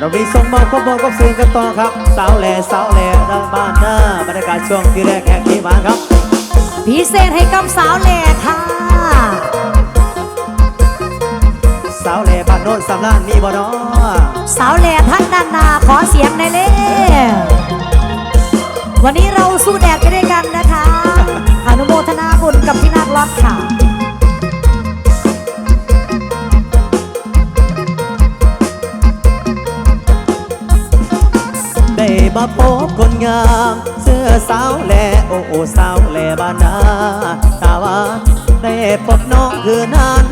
เรามีส่งมอบข้อมูลกับสื่อกันต่อครับสาวแหล่สาวแหล่ดังบ้านหน้าบรรยากาศช่วงที่แรกแขกที่มาครับ พิเศษให้กับสาวแหล่ค่ะ สาวแหล่บ้านโน้นสำรานมีบ่เนาะสาวแหล่ท่านด้านหนาขอเสียงในอยเล่วันนี้เราสู้แดดไปด้วยกันนะคะ อนุโมทนาบุญกับพี่นาคล็อตค่ะ มาพบคนงาม เสื้อสาวแหล่โอโอสาวแหล่บ้านนาตาวาได้พบน้องคืนนั้น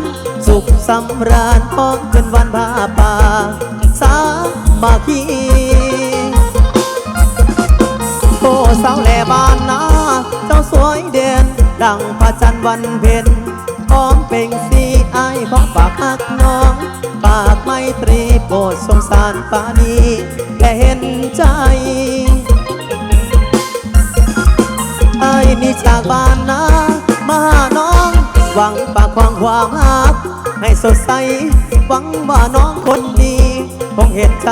สุขสำราญพ้องขึ้นวันพาป่าสามาคีโอ้สาวแหล่บ้านนาเจ้าสวยเด่นดังพระจันทร์วันเพ็ญพร้อมเป่งสีไอของฝากหักน้อง ปากไม่ตรีโปรดสงสารปานี และเห็นใจไอ้นี่จากบ้านนามาหาน้อง หวังปากความความหัก ให้สดใส หวังว่าน้องคนดีคงเห็นใจ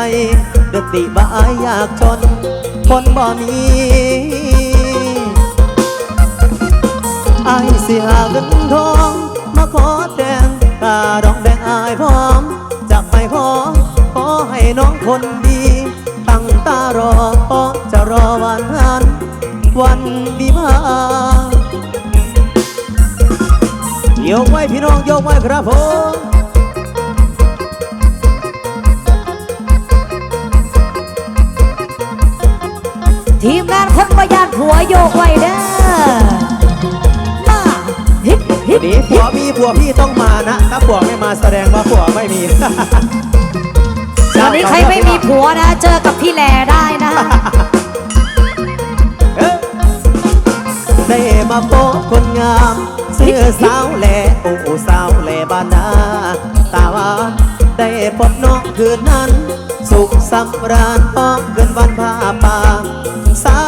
เดือดติบ่อายอยากจน คนบ่ มีไอ้สิหาเงินทอง มาขอแต่งตาดองแดงอายพร้อมจะไปขอขอให้น้องคนดี รอพร้อมจะรอวันนั้นวันดีมายกไว้พี่น้องยกไว้ครับผมทีมงานคนประหยัดผัวโยกไว้เด้อมาฮิปฮิวัปนนี้ผัวมีผัวพี่ต้องมานะ ถ้าผัวไม่มาแสดงว่าผัวไม่มี ตอนนี้ใครไม่มีผัวนะ เจอกับพี่แหล่ได้นะได้มาพบคนงามเสื้อสาวแหล่โอ้สาวแหล่บ้านนาตาว่าได้พบน้องคืนนั้น สุขสำราญพร้อมเกินวันพาป่าสา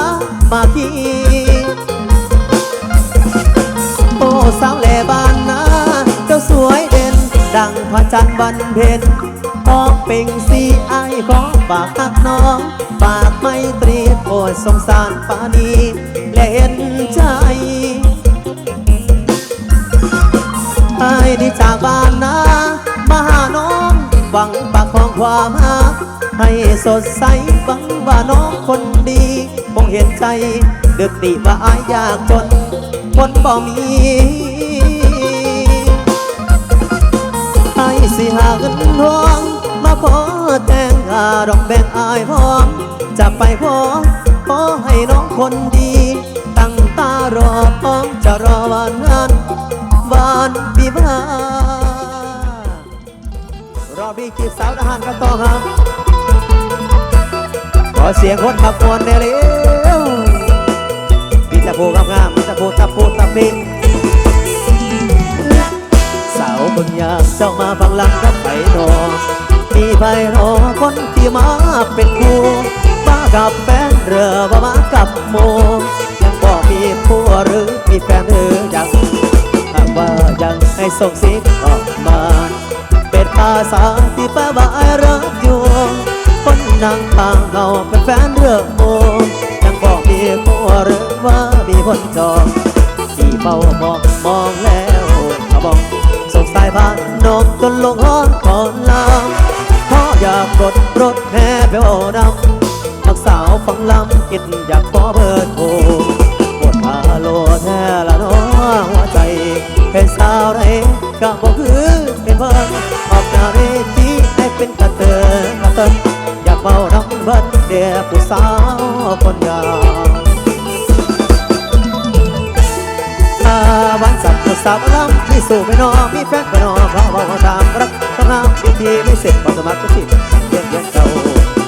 มาคีโอ้สาวแหล่บ้านนาเจ้าสวยเด่น ดังพระจันทร์วันเพ็ญ พอกเป่งสีไอของฝากหักน้องฝากไม่ตรีโปรดสงสารปานีและเห็นใจไอ้ายนี่จากบ้านนามาหาน้องหวังปากของความหักให้สดใสหวังว่าน้องคนดีคงเห็นใจเดือดติว่าอายยากจนคนบ่มีไอ้สิหาเงินทอง มาขอแต่งอาดอกแบ่งอายพร้อม จะไปขอขอให้น้องคนดี ตั้งตารอพร้อมจะรอวันนั้นวันวิวารอบนี้จีบสาวทหารกันต่อครับขอเสียงคนขับวนเร็วๆมีตะโพงามมีตะโพตะโพตะปิงสาวบิ่งยากเจ้ามาฟังลังกับไผ่นอ มีไผ่รอคนที่มาเป็นคู่มากับแฟนเรือว่ามากับโมยังบอกมีผัวหรือมีแฟนหรือยังหากว่ายังให้ส่งสิงออกมา เป็นภาษาที่แปลว่าไอ้รักอยู่คนนั่งข้างเราเป็นแฟนเรือโมยังบอกมีผัวหรือว่ามีคนจองที่เฝ้ามองมองแล้วขบองสงสายบ้านนมจนลงห้องก่อนลำเรา อยากกดรถแห่ไปโอดำนักสาวฟังลำคิดอยากขอเบอร์โทรปวดมาโลแท้ละน้อหัวใจเป็นสาวไรก็บอกคือเป็นเพิ่นออกหน้าเวทีให้เป็นกระเตนกระเตนอยากเบารำเบิ้ลเดียผู้สาวคนงาม สัตว์สาวลำที่สู่ไปนอมีแฟนไปนอเพราะว่าตามรักต้องห้ามพิธีไม่เสร็จปัสมัครทุกทีเย็นเย็นเก่า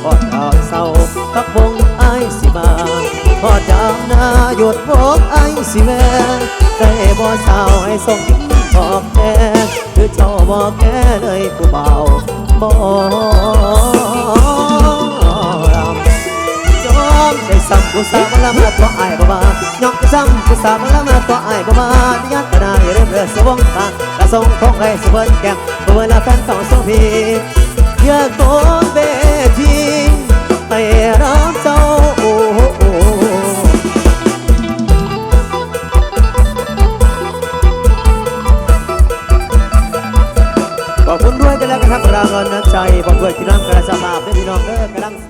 พอดดาวเศร้าพักวงไอายสิมาพอดยามหน้าหยุดวงไอายสิแม่ได้บ่สาวให้ส่งบอกแค่คือเจ้าบอกแค่เลยผู้เบาบ่รำยอมได้ซ้ำกูสาวละมาตัวไอ้าบ่มาย้อมซ้ำกูสาวละมาตัวไอ้าบ่มาดิยัด เรื่อเรือสวงตาและทรงคงให้สวรรค์แก้มเวลาแฟนสองสองพีเยากโตเบทีไปรับเจ้าขอบคุณด้วยกันแล้วกันครับรางเงิน้ำใจขอบด้วยที่น้องกระสับาเพื่พี่น้องเด้อกระลัง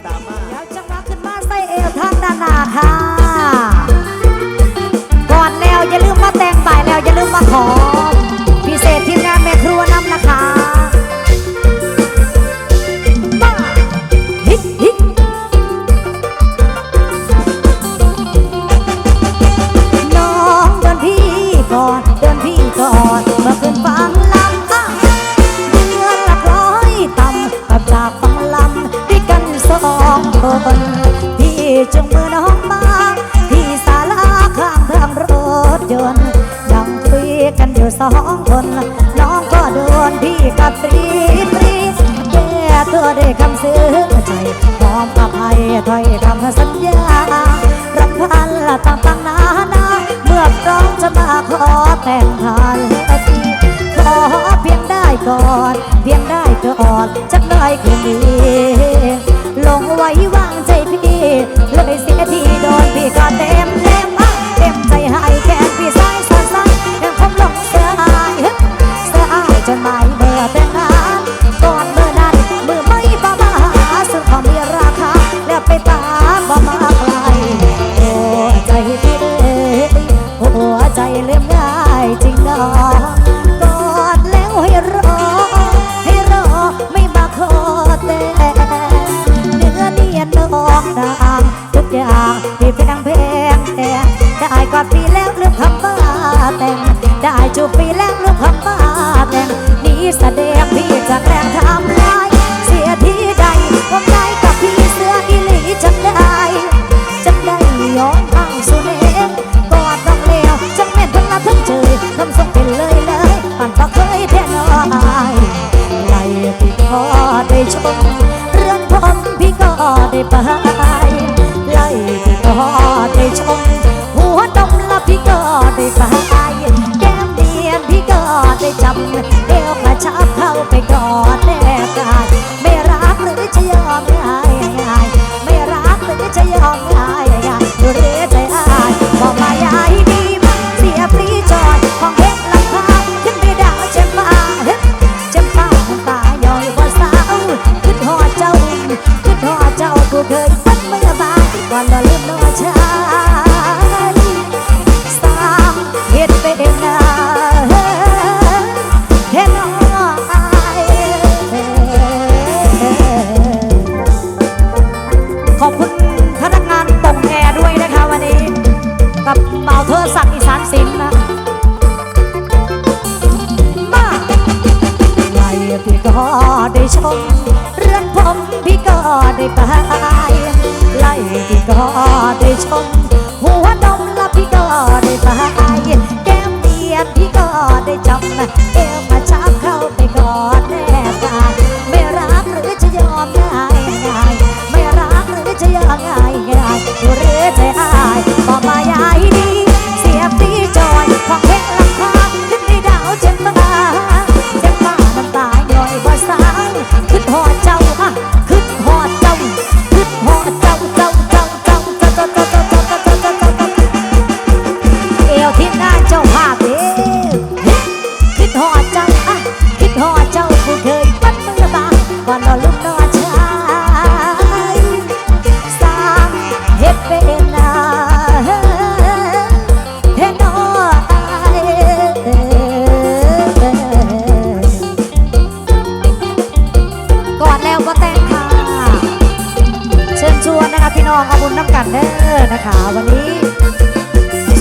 ได้ชม เรื่องผมพี่ก็ได้ไปไล่พี่ก็ได้ชม น้องเอบคุณน้ำกันเด้อนะคะ วันนี้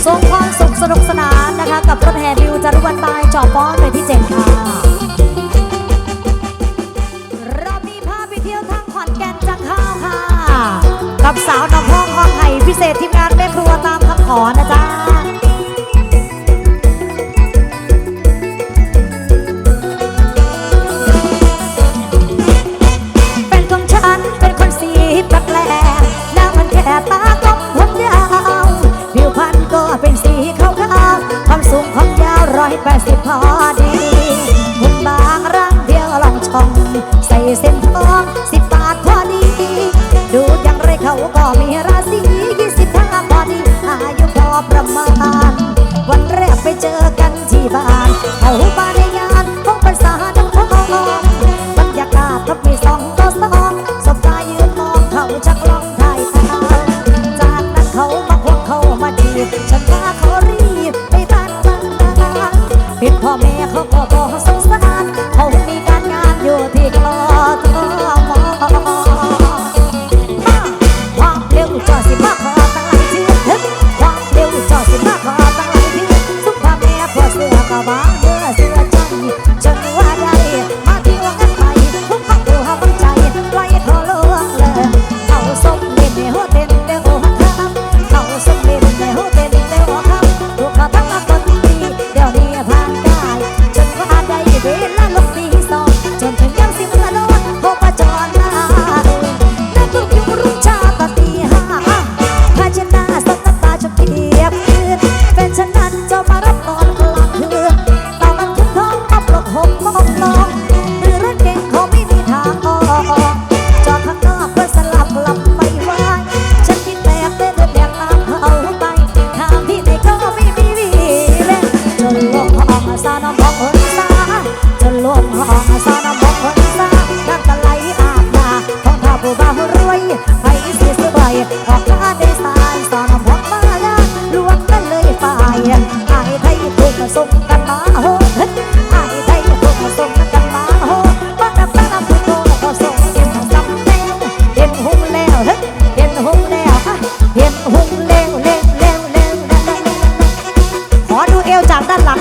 ทรงความสุขสนุกสนานนะคะ กับรถแห่บิวจารุวันตายจอบป้อนไปที่เจ็ดค่ะรอบนี้พาไปเที่ยวทางขอนแก่นจังข้าวค่ะ กับสาวน้ำพองคองไห่พิเศษทีมงานแม่ครัวตามคำขอนะจ๊ะ ประมาณ วันแรกไปเจอกันที่บ้านเอาบ้าน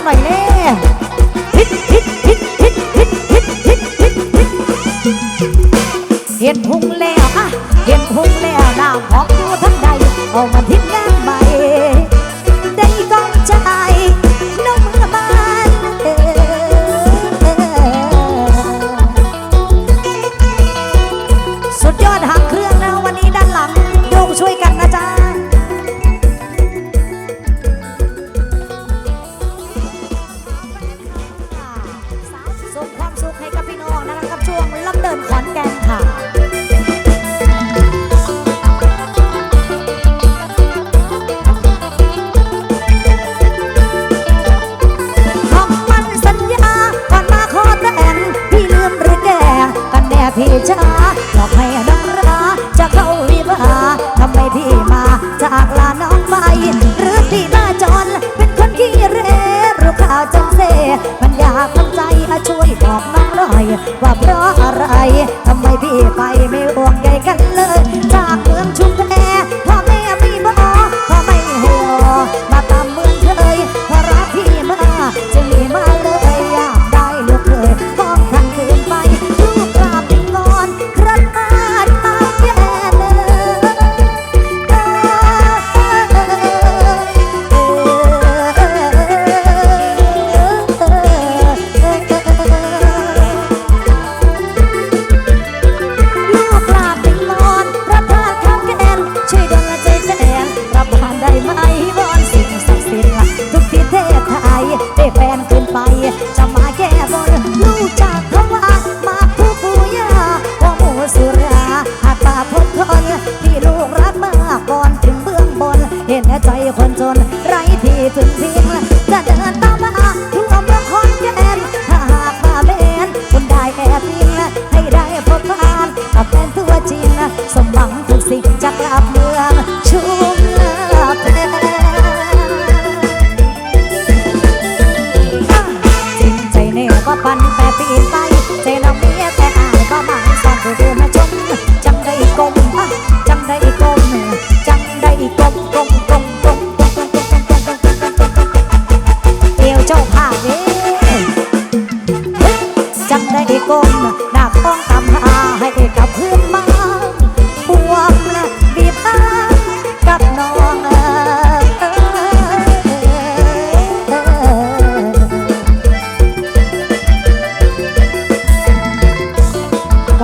vậy đi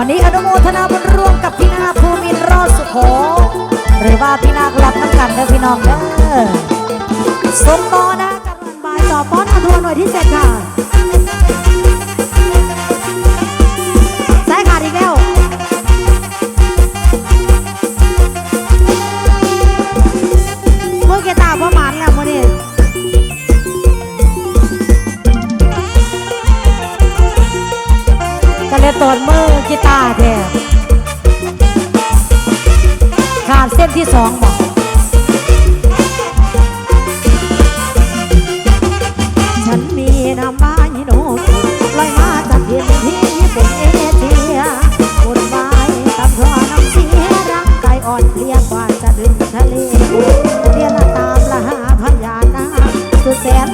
ันนี้อนุโมทนาบุญร่วมกับพี่นาภูมินรอดสุโขหรือว่าพี่นาครับน้ำกันเด้อพี่น้องเด้อสมบอนะกับมันบายต่อป้อนอทวนหน่ที่เจ็ดค่ะีตาร์แท้ขาดเส้นที่สองบอกฉันมีน้ำบ้านิโนลอยมาจากดินที่ญี่ปุ่นเอเชียบนบายกับรอน้ำเสียร่างกายอ่อนเพลียกว่าจะดึงทะเลเรียนตามละหาพญานาคสุดแสน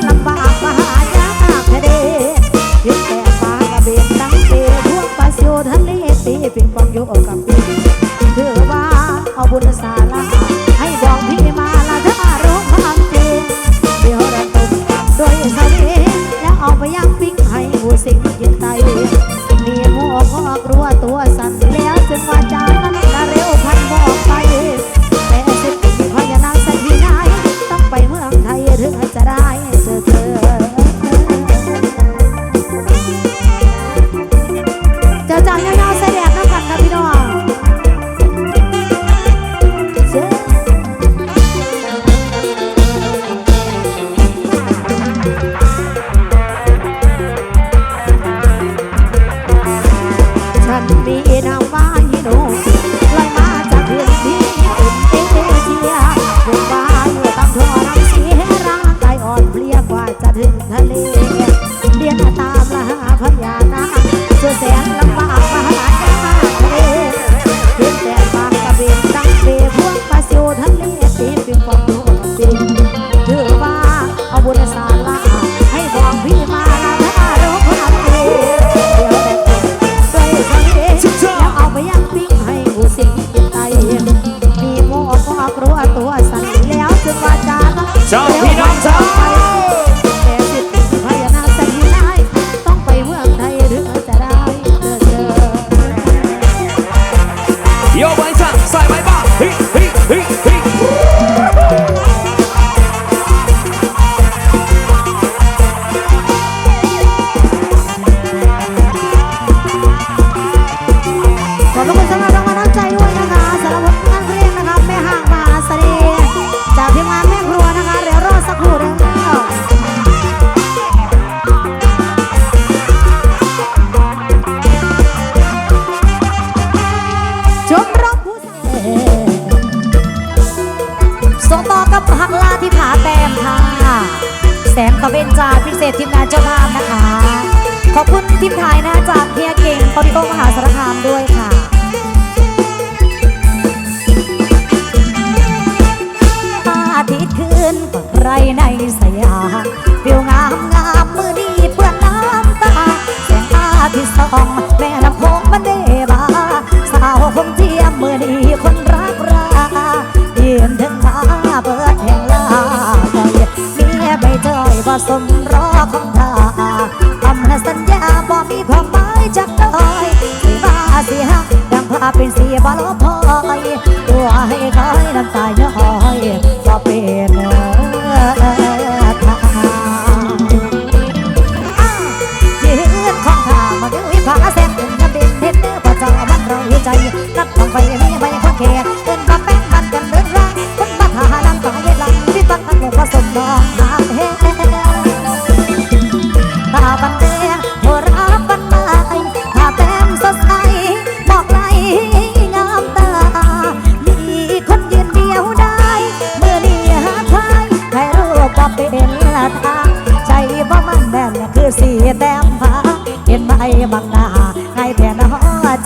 be บ่สมรอของเธอคำและสัญญาบ่มีความหมายจักน้อยบ้าสิฮะกดังพาเป็นสีบาลบพอยตัวให้คอย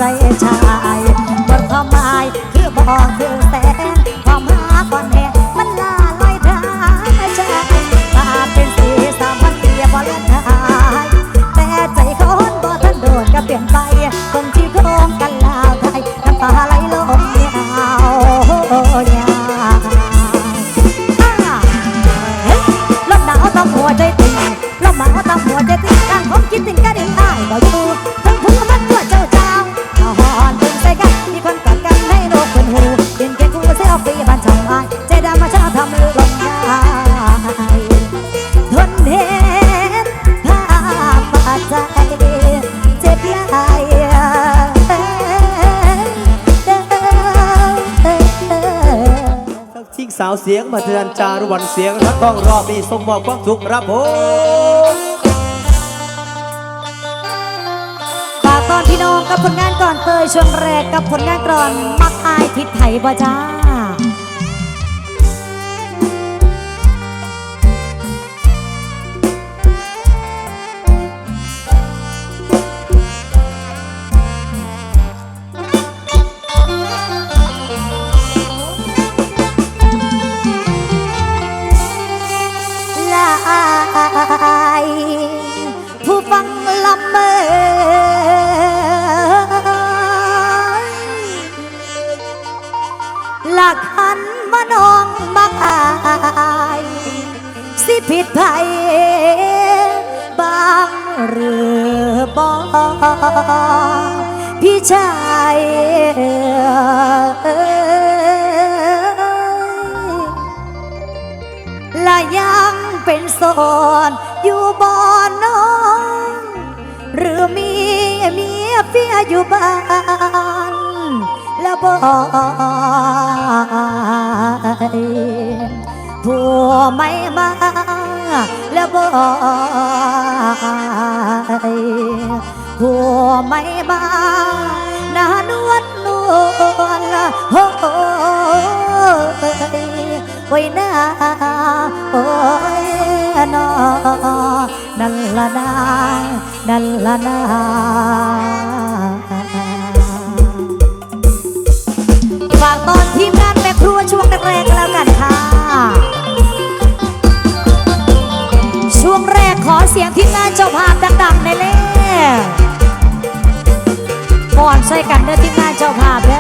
I society. มาเทือนจารวันเสียงรักต้องรอบนี้ส่งบอกความสุขรับผมฝากตอนพี่น้องกับผลงานก่อนเตยช่วงแรกกับผลงานก่อน มักอายทิศไทยบ่จ้า พี่ชายและยังเป็นสอนอยู่บ่อนน้อง หรือมีเมียเฟียอยู่บ้านและบ่ผัวไม่มาและบ่ัวไม่มานานวลนวลโอ้ยโอ้ยนาโอ้ยนอนั่นละนานั่นละนาฝากตอนทีมงานแม่ครัวช่วงแรกแล้วกันค่ะ ช่วงแรกขอเสียงทีมงานเจ้าภาพดังๆในเล่ ออนใส่กันเด้อที่งานเจ้าภาพเ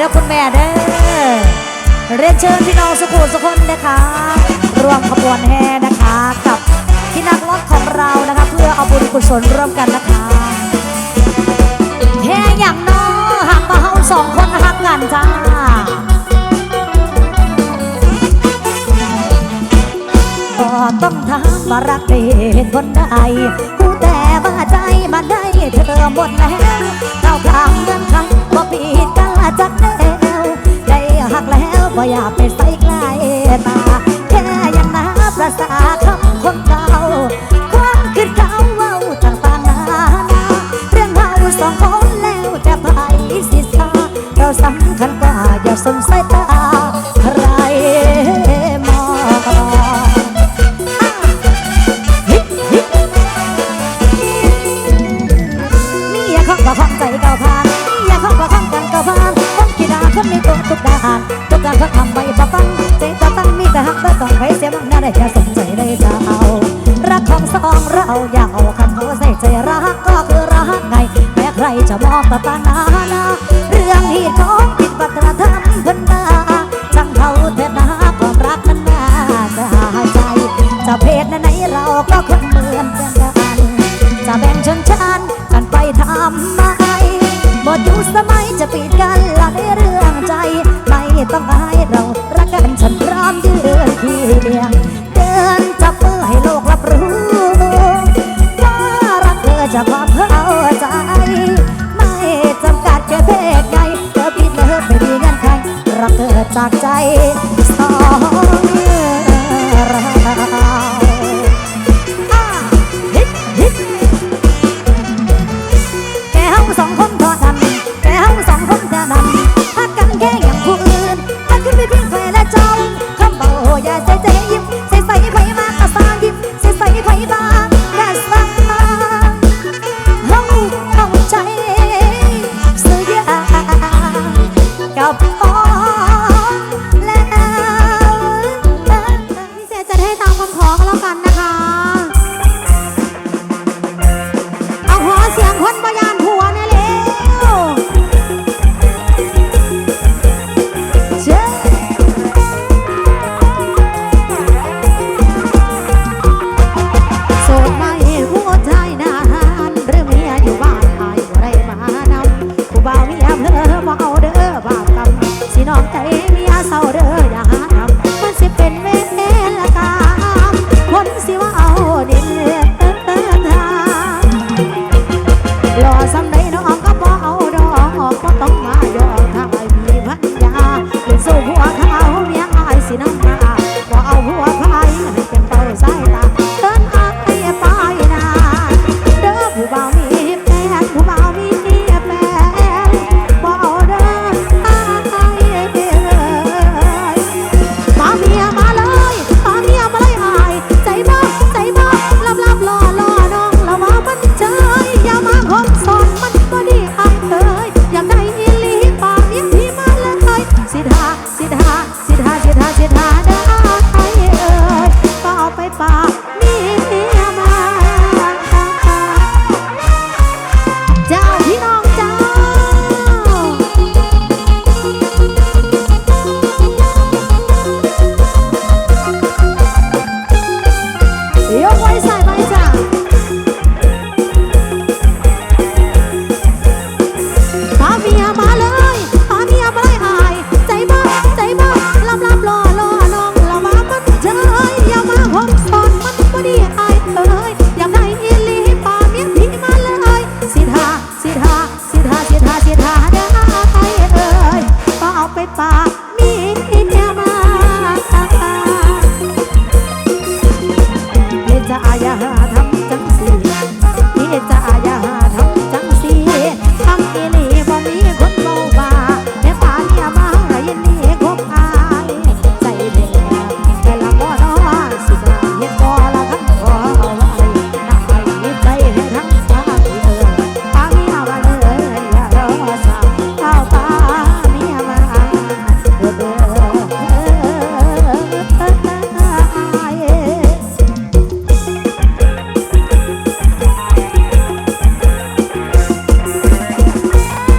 เด้อคุณแม่เด้อเรียนเชิญพี่น้องสุขุสุคนนะคะรวมขบวนแห่นะคะ กับพี่นักร้องของเรานะคะ เพื่อเอาบุญกุศลร่วมกันนะคะแห่อย่างน้อหักมาเฮาสองคนหักงานจ้าก็ต้องถามมารักเด็นคนใดกูแต่ว่าใจมาได้เธอหมดแล้ว